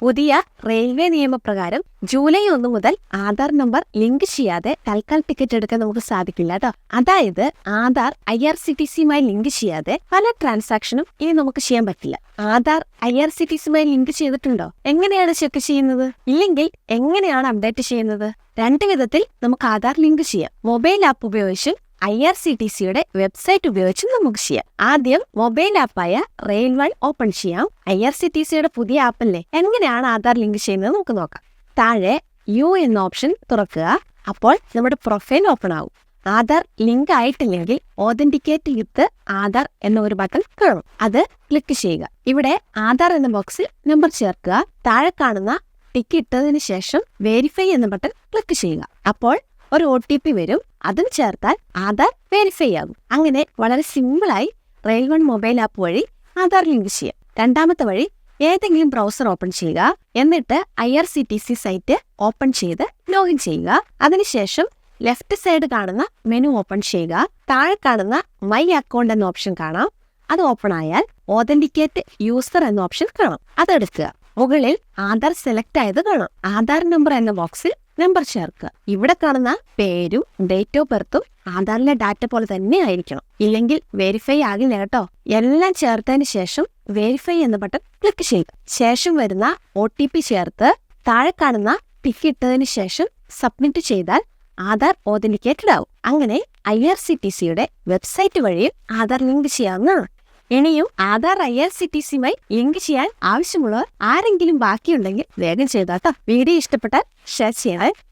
പുതിയ റെയിൽവേ നിയമപ്രകാരം ജൂലൈ ഒന്ന് മുതൽ ആധാർ നമ്പർ ലിങ്ക് ചെയ്യാതെ തൽക്കാൽ ടിക്കറ്റ് എടുക്കാൻ നമുക്ക് സാധിക്കില്ല കേട്ടോ അതായത് Aadhaar I R C T സിയുമായി link ചെയ്യാതെ പല ട്രാൻസാക്ഷനും ഇനി നമുക്ക് ചെയ്യാൻ പറ്റില്ല. Aadhaar I R C T സിയുമായി link ചെയ്തിട്ടുണ്ടോ? എങ്ങനെയാണ് ചെക്ക് ചെയ്യുന്നത്? ഇല്ലെങ്കിൽ എങ്ങനെയാണ് അപ്ഡേറ്റ് ചെയ്യുന്നത്? രണ്ട് വിധത്തിൽ നമുക്ക് ആധാർ ലിങ്ക് ചെയ്യാം. മൊബൈൽ ആപ്പ് ഉപയോഗിച്ചും ഐ ആർ സി ടി സിയുടെ വെബ്സൈറ്റ് ഉപയോഗിച്ച് നമുക്ക് ചെയ്യാം. ആദ്യം മൊബൈൽ ആപ്പായ റെയിൽ വൺ ഓപ്പൺ ചെയ്യാം. ഐ ആർ സി ടി സിയുടെ പുതിയ ആപ്പല്ലേ? എങ്ങനെയാണ് ആധാർ ലിങ്ക് ചെയ്യുന്നത് നമുക്ക് നോക്കാം. താഴെ യു എന്ന ഓപ്ഷൻ തുറക്കുക. അപ്പോൾ നമ്മുടെ പ്രൊഫൈൽ ഓപ്പൺ ആകും ആധാർ ലിങ്ക് ആയിട്ടില്ലെങ്കിൽ ഓതന്റിക്കേറ്റ് വിത്ത് ആധാർ എന്ന ഒരു ബട്ടൺ കാണും അത് ക്ലിക്ക് ചെയ്യുക. ഇവിടെ ആധാർ എന്ന ബോക്സിൽ നമ്പർ ചേർക്കുക. താഴെ കാണുന്ന ടിക്ക് ഇട്ടതിന് ശേഷം വെരിഫൈ എന്ന ബട്ടൺ ക്ലിക്ക് ചെയ്യുക. അപ്പോൾ ഒരു ഒ ടി പി വരും. അതും ചേർത്താൽ ആധാർ വെരിഫൈ ആകും. അങ്ങനെ വളരെ സിമ്പിളായി റെയിൽ വൺ മൊബൈൽ ആപ്പ് വഴി ആധാർ ലിങ്ക് ചെയ്യാം. രണ്ടാമത്തെ വഴി ഏതെങ്കിലും ബ്രൗസർ ഓപ്പൺ ചെയ്യുക. എന്നിട്ട് I R C T C site open ചെയ്ത് ലോഗിൻ ചെയ്യുക. അതിനുശേഷം ലെഫ്റ്റ് സൈഡ് കാണുന്ന മെനു ഓപ്പൺ ചെയ്യുക. താഴെ കാണുന്ന മൈ അക്കൗണ്ട് എന്ന ഓപ്ഷൻ കാണാം. അത് ഓപ്പൺ ആയാൽ ഓതന്റിക്കേറ്റ് യൂസർ എന്ന ഓപ്ഷൻ കാണാം. അതെടുക്കുക. മുകളിൽ ആധാർ സെലക്ട് ആയത് കാണാം. ആധാർ നമ്പർ എന്ന ബോക്സിൽ നമ്പർ ചേർക്കുക. ഇവിടെ കാണുന്ന പേരും ഡേറ്റ് ഓഫ് ബർത്തും ആധാറിലെ ഡാറ്റ പോലെ തന്നെ ആയിരിക്കണം. ഇല്ലെങ്കിൽ വെരിഫൈ ആകില്ല കേട്ടോ. എല്ലാം ചേർത്തതിന് ശേഷം വെരിഫൈ എന്ന ബട്ടൺ ക്ലിക്ക് ചെയ്യുക. ശേഷം വരുന്ന ഒ ടി പി ചേർത്ത് താഴെ കാണുന്ന പിക്ക് ഇട്ടതിന് ശേഷം സബ്മിറ്റ് ചെയ്താൽ ആധാർ ഓതന്റിക്കേറ്റഡ് ആവും. അങ്ങനെ ഐ ആർ സി ടി സിയുടെ വെബ്സൈറ്റ് വഴിയും ആധാർ ലിങ്ക് ചെയ്യാവുന്നതാണ്. ഇനിയും Aadhaar I R C T സിയുമായി link ചെയ്യാൻ ആവശ്യമുള്ളവർ ആരെങ്കിലും ബാക്കിയുണ്ടെങ്കിൽ വേഗം ചെയ്താട്ടോ. വീഡിയോ ഇഷ്ടപ്പെട്ടാൽ ഷെയർ ചെയ്യണേ